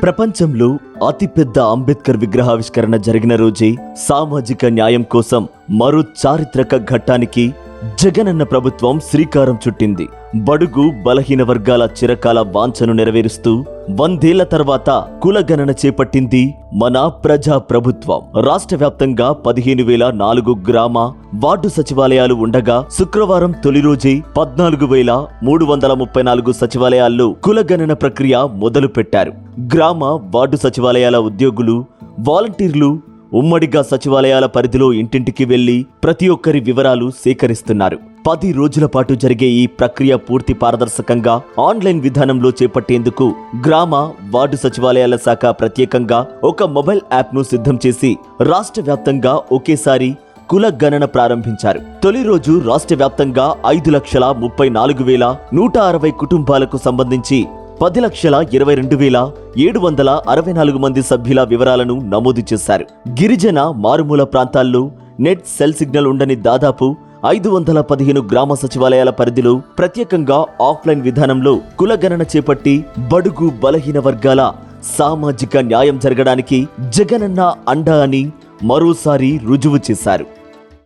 ప్రపంచంలో అతిపెద్ద అంబేద్కర్ విగ్రహావిష్కరణ జరిగిన రోజే సామాజిక న్యాయం కోసం మరో చారిత్రక ఘట్టానికి జగనన్న ప్రభుత్వం శ్రీకారం చుట్టింది. బడుగు బలహీన వర్గాల చిరకాల వాంఛను నెరవేరుస్తూ వందేళ్ళ తర్వాత కులగణన చేపట్టింది మన ప్రజా ప్రభుత్వం. రాష్ట్ర వ్యాప్తంగా పదిహేను వేల నాలుగు గ్రామ వార్డు సచివాలయాలు ఉండగా శుక్రవారం తొలి రోజే పద్నాలుగు వేల మూడు వందల ముప్పై నాలుగు సచివాలయాల్లో కులగణన ప్రక్రియ మొదలు పెట్టారు గ్రామ వార్డు సచివాలయాల ఉద్యోగులు వాలంటీర్లు ఉమ్మడిగా సచివాలయాల పరిధిలో ఇంటింటికి వెళ్ళి ప్రతి ఒక్కరి వివరాలు సేకరిస్తున్నారు. పది రోజుల పాటు జరిగే ఈ ప్రక్రియ పూర్తి పారదర్శకంగా ఆన్లైన్ విధానంలో చేపట్టేందుకు గ్రామ వార్డు సచివాలయాల శాఖ ప్రత్యేకంగా ఒక మొబైల్ యాప్ను సిద్ధం చేసి రాష్ట్ర వ్యాప్తంగా ఒకేసారి కుల గణన ప్రారంభించారు. తొలి రోజు రాష్ట్ర వ్యాప్తంగా ఐదు లక్షల ముప్పై నాలుగు వేల నూట అరవై కుటుంబాలకు సంబంధించి పది లక్షల ఇరవై రెండు వేల ఏడు వందల అరవై నాలుగు మంది సభ్యుల వివరాలను నమోదు చేశారు. గిరిజన మారుమూల ప్రాంతాల్లో నెట్ సెల్ సిగ్నల్ ఉండని దాదాపు ఐదు వందల పదిహేను గ్రామ సచివాలయాల పరిధిలో ప్రత్యేకంగా ఆఫ్లైన్ విధానంలో కులగణన చేపట్టి బడుగు బలహీన వర్గాల సామాజిక న్యాయం జరగడానికి జగనన్న అండా అని మరోసారి రుజువు చేశారు.